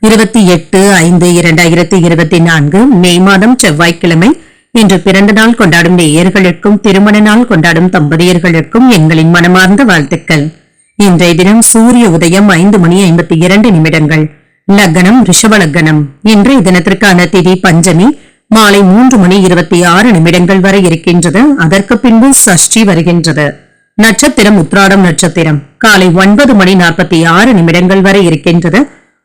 இருபத்தி எட்டு ஐந்து இரண்டாயிரத்தி இருபத்தி நான்கு மே மாதம் செவ்வாய்க்கிழமை. இன்று பிறந்த நாள் கொண்டாடும் நேயர்களுக்கும் திருமண நாள் கொண்டாடும் தம்பதியர்களுக்கும் எங்களின் மனமார்ந்த வாழ்த்துக்கள். இன்றைய தினம் சூரிய உதயம் ஐந்து மணி ஐம்பத்தி இரண்டு நிமிடங்கள். லக்னம் ரிஷப லக்னம். இன்றைய தினத்திற்கான திதி பஞ்சமி. மாலை மூன்று மணி இருபத்தி ஆறு நிமிடங்கள் வரை இருக்கின்றது. அதற்கு பின்பு சஷ்டி வருகின்றது. நட்சத்திரம் உத்ராடம் நட்சத்திரம். காலை ஒன்பது மணி நாற்பத்தி ஆறு நிமிடங்கள் வரை இருக்கின்றது.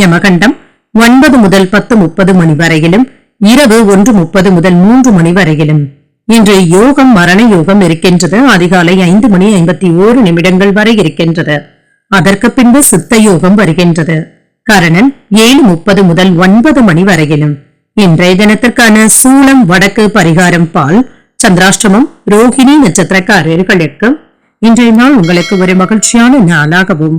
யமகண்டம் ஒன்பது முதல் பத்து முப்பது மணி வரையிலும் இரவு ஒன்று முப்பது முதல் மூன்று மணி வரையிலும். இன்று யோகம் மரண யோகம் இருக்கின்றது. அதிகாலை ஐந்து மணி ஐம்பத்தி ஓரு நிமிடங்கள் வரை இருக்கின்றது. அதற்கு பின்பு சித்த யோகம் வருகின்றது. கரணன் ஏழு முப்பது முதல் ஒன்பது மணி வரையிலும். இன்றைய தினத்திற்கான சூளம் வடக்கு பரிகாரம் பால் சந்திராஷ்டமம் ரோஹிணி நட்சத்திரக்காரர்களுக்கு இன்றைய நாள் உங்களுக்கு ஒரு மகிழ்ச்சியான நாளாகவும்